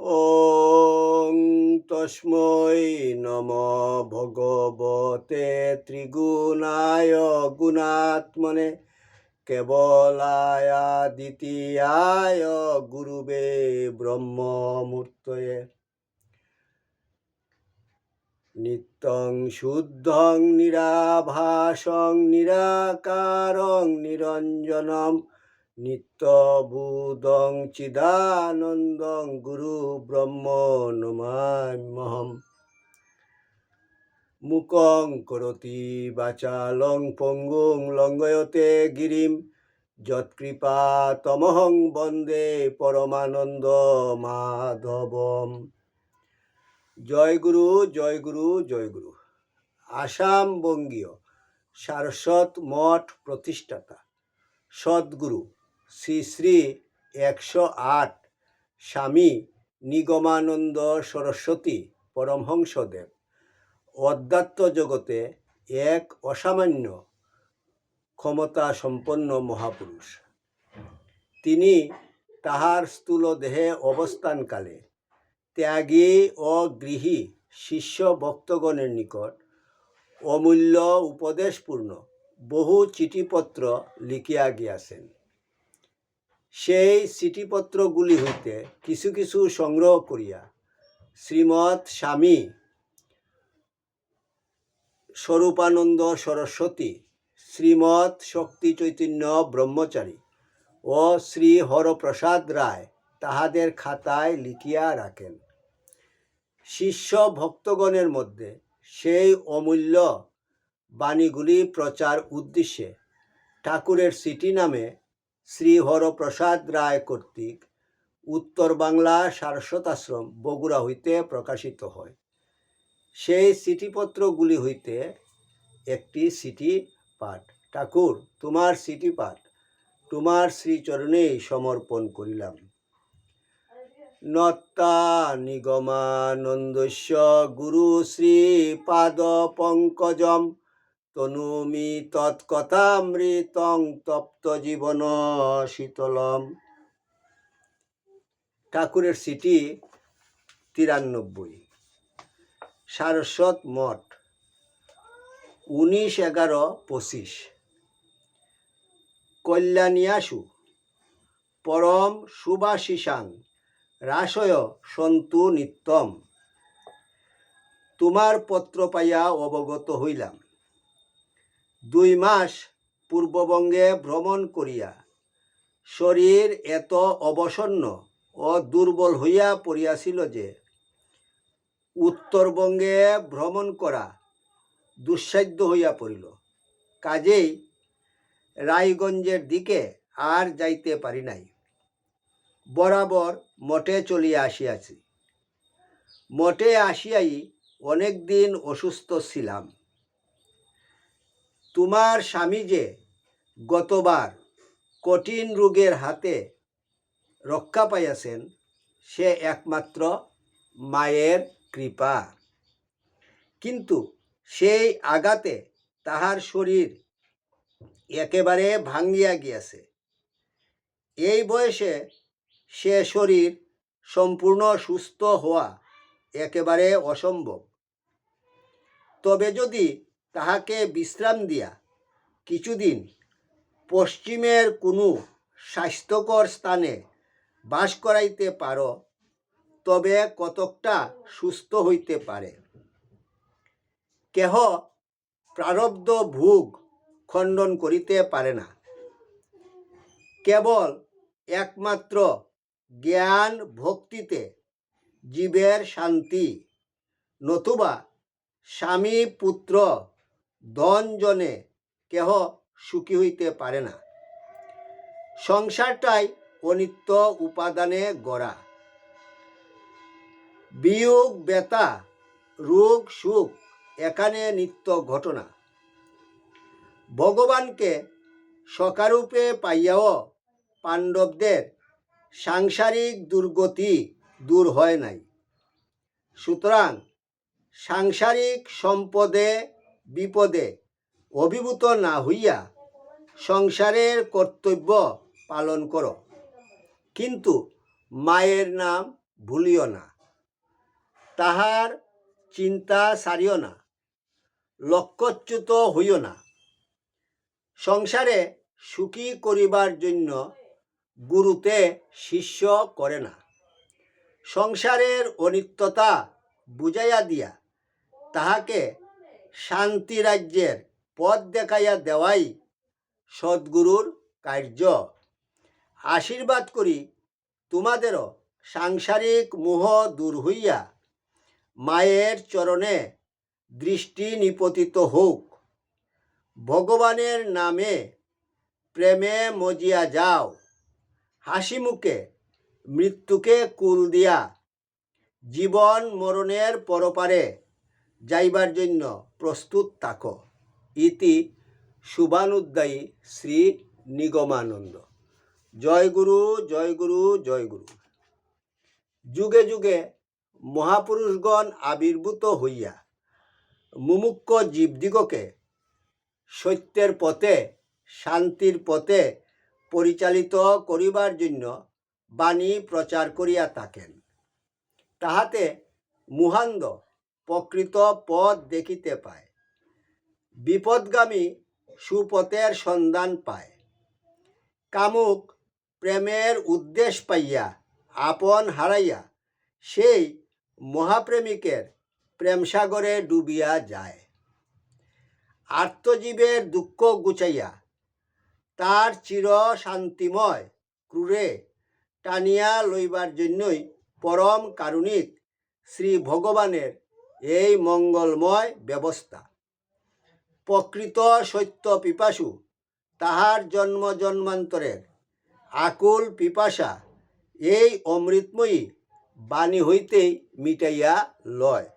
ॐ তস্মৈ নম ভগবতে ত্রিগুণায় গুণাত্মনে কেবলায় দ্বিতীয়ায় গুরুবে ব্রহ্মমূর্তয়ে নিত্যং শুদ্ধং নিরাভাসং নিরাকারং নিরঞ্জনম নিত্যবুদং চিদানন্দং গুরু ব্রহ্ম নমাম্যহম মুকং করতি বাচালং পঙ্গুং লঙ্গয়তে গিরিম। যৎকৃপা তমহং বন্দে পরমানন্দ মাধবম। জয় গুরু জয় গুরু জয় গুরু। আসাম বঙ্গীয় সারস্বত মঠ প্রতিষ্ঠাতা। সদ্গুরু। শ্রী শ্রী একশো আট স্বামী নিগমানন্দ সরস্বতী পরমহংসদেব। অধ্যাত্ম জগতে এক অসামান্য ক্ষমতা সম্পন্ন মহাপুরুষ। তিনি তাহার স্থূল দেহে অবস্থানকালে ত্যাগী ও গৃহী শিষ্য ভক্তগণের নিকট অমূল্য উপদেশপূর্ণ বহু চিঠিপত্র লিখিয়া গিয়াছেন। সেই চিঠিপত্রগুলি হইতে কিছু কিছু সংগ্রহ করিয়া শ্রীমৎ স্বামী স্বরূপানন্দ সরস্বতী, শ্রীমৎ শক্তি চৈতন্য ব্রহ্মচারী ও শ্রী হরপ্রসাদ রায় তাহাদের খাতায় লিখিয়া রাখেন। শিষ্য ভক্তগণের মধ্যে সেই অমূল্য বাণীগুলি প্রচার উদ্দেশ্যে ঠাকুরের সিটি নামে শ্রী হরপ্রসাদ রায় কর্তৃক উত্তর বাংলা সারস্বতাশ্রম বগুড়া হইতে প্রকাশিত হয়। সেই চিঠিপত্রগুলি হইতে একটি সিটি পাঠ। ঠাকুর, তোমার সিটি পাঠ, তোমার শ্রীচরণেই সমর্পণ করিলাম। নত্তা নিগমানন্দস্য গুরু শ্রী পাদ পঙ্কজম তনুমি তৎকথামৃতং তপ্ত জীবন শীতলম। ঠাকুরের সিটি তিরানব্বই। সারস্বত মঠ, উনিশ এগারো পঁচিশ। কল্যাণিয়াসু, পরম সুভাশিসাং রাসয় সন্তু নিত্যম। তোমার পত্র পাইয়া অবগত হইলাম। দুই মাস পূর্ববঙ্গে ভ্রমণ করিয়া শরীর এত অবসন্ন ও দুর্বল হইয়া পড়িয়াছিল যে, উত্তরবঙ্গে ভ্রমণ করা দুঃসাধ্য হইয়া পড়িল। কাজেই রায়গঞ্জের দিকে আর যাইতে পারি নাই। বরাবর মঠে চলিয়া আসিয়াছি। মঠে আসিয়াই অনেক দিন অসুস্থ ছিলাম। তোমার স্বামী যে গতবার কঠিন রোগের হাতে রক্ষা পাইয়াছেন, সে একমাত্র মায়ের কৃপা। কিন্তু সেই আঘাতে তাহার শরীর একেবারে ভাঙ্গিয়া গিয়াছে। এই বয়সে সে শরীর সম্পূর্ণ সুস্থ হওয়া একেবারে অসম্ভব। তবে যদি তাহাকে বিশ্রাম দিয়া কিছুদিন পশ্চিমের কোনো স্বাস্থ্যকর স্থানে বাস করাইতে পারো, তবে কতকটা সুস্থ হইতে পারে। কেহ প্রারব্ধ ভোগ খণ্ডন করিতে পারে না। কেবল একমাত্র জ্ঞান ভক্তিতে জীবের শান্তি, নতুবা স্বামী পুত্র ধনজনে কেহ সুখী হইতে পারে না। সংসারটাই অনিত্য উপাদানে গড়া। বিয়োগ, ব্যথা, রোগ, সুখ এখানে নিত্য ঘটনা। ভগবানকে সকারূপে পাইয়াও পাণ্ডবদের সাংসারিক দুর্গতি দূর হয় নাই। সুতরাং সাংসারিক সম্পদে বিপদে অভিভূত না হইয়া সংসারের কর্তব্য পালন করো। কিন্তু মায়ের নাম ভুলিও না, তাহার চিন্তা সারিও না, লক্ষ্যচ্যুত হইও না। সংসারে সুখী করিবার জন্য গুরুতে শিষ্য করে না। সংসারের অনিত্যতা বুঝাইয়া দিয়া তাহাকে শান্তি রাজ্যের পথ দেখাইয়া দেওয়াই সদ্গুরুর কার্য। আশীর্বাদ করি তোমাদেরও সাংসারিক মোহ দূর হইয়া মায়ের চরণে দৃষ্টি নিপতিত হোক। ভগবানের নামে প্রেমে মজিয়া যাও। হাসি মুখে মৃত্যুকে কুল দিয়া জীবন মরণের পরপারে যাইবার জন্য প্রস্তুত থাকো। ইতি শুভানুদ্দায়ী শ্রী নিগমানন্দ। জয় গুরু জয় গুরু জয় গুরু। যুগে যুগে মহাপুরুষগণ আবির্ভূত হইয়া মুমুক্ষ জীবদিগকে সত্যের পথে, শান্তির পথে পরিচালিত করিবার জন্য বাণী প্রচার করিয়া থাকেন। তাহাতে মুহান্দ প্রকৃত পথ দেখিতে পায়। বিপদগামী সুপথের সন্ধান পায়। কামুক প্রেমের উদ্দেশ্য পাইয়া, আপন হারাইয়া, সেই মহাপ্রেমিকের প্রেমসাগরে ডুবিয়া যায়। আত্মজীবের দুঃখ গুছাইয়া, তার চির শান্তিময় ক্রুরে টানিয়া লইবার জন্যই পরম কারুণিক শ্রী ভগবানের এই মঙ্গলময় ব্যবস্থা। প্রকৃত সত্য পিপাসু, তাহার জন্ম জন্মান্তরের আকুল পিপাসা এই অমৃতময়ী বাণী হইতেই মিটাইয়া লয়।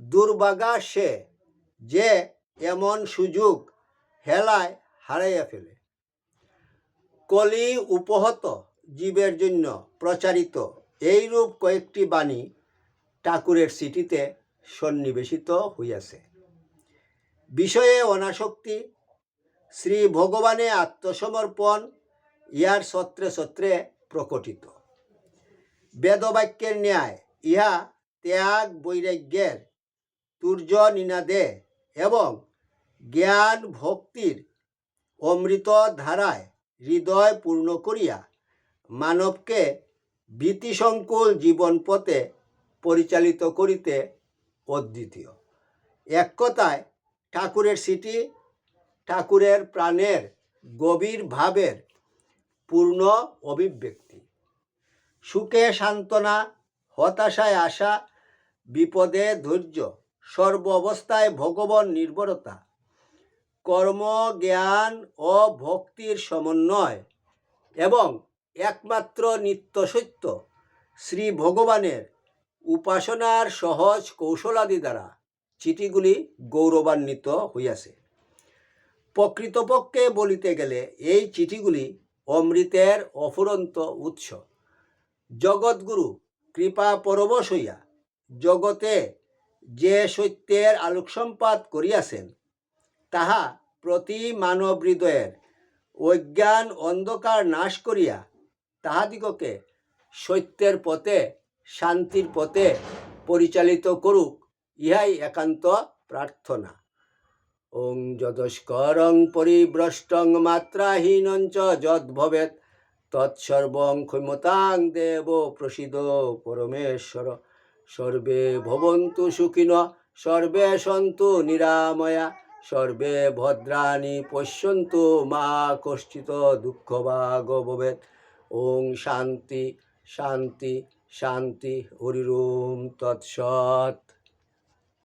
দুর্ভাগা সে যে এমন সুযোগ হেলায় হারাইয়া ফেলে। কলি উপহত জীবের জন্য প্রচারিত এইরূপ কয়েকটি বাণী ঠাকুরের সিটিতে সন্নিবেশিত হইয়াছে। বিষয়ে অনাসক্তি, শ্রী ভগবানে আত্মসমর্পণ ইহার সত্রে সত্রে প্রকটিত। বেদবাক্যের ন্যায় ইহা ত্যাগ বৈরাগ্যের তুর্য নিনাদে এবং জ্ঞান ভক্তির অমৃত ধারায় হৃদয় পূর্ণ করিয়া মানবকে ভীতিসংকুল জীবন পথে পরিচালিত করিতে অদ্বিতীয় এক কথায়, ঠাকুরের সিটি ঠাকুরের প্রাণের গভীর ভাবের পূর্ণ অভিব্যক্তি। সুখে সান্ত্বনা, হতাশায় আশা, বিপদে ধৈর্য, সর্ব অবস্থায় ভগবান নির্ভরতা কর্ম, জ্ঞান ও ভক্তির সমন্বয় এবং একমাত্র নিত্য সত্য শ্রী ভগবানের উপাসনার সহজ কৌশলাদি দ্বারা চিঠিগুলি গৌরবান্বিত হইয়াছে। প্রকৃতপক্ষে বলিতে গেলে এই চিঠিগুলি অমৃতের অফুরন্ত উৎস। জগৎগুরু কৃপা পরবশ হইয়া জগতে যে সত্যের আলোকসম্পাত করিয়াছেন, তাহা প্রতি মানব হৃদয়ের অজ্ঞান অন্ধকার নাশ করিয়া তাহাদিগকে সত্যের পথে শান্তির পথে পরিচালিত করুক, ইহাই একান্ত প্রার্থনা। ওং যদস্করং পরিভ্রষ্টং মাত্রাহীনং চ যদ্ভবেৎ, তৎসর্বং ক্ষমতাং দেব প্রসিদ পরমেশ্বর। সর্বে ভবন্তু সুখিন, সর্বে সন্তু নিরাময়া, সর্বে ভদ্রাণি পশ্যন্তু মা কশ্চিত দুঃখ ভাগ ভবেৎ। ওং শান্তি শান্তি। শান্তি হরিরোম তৎসৎ।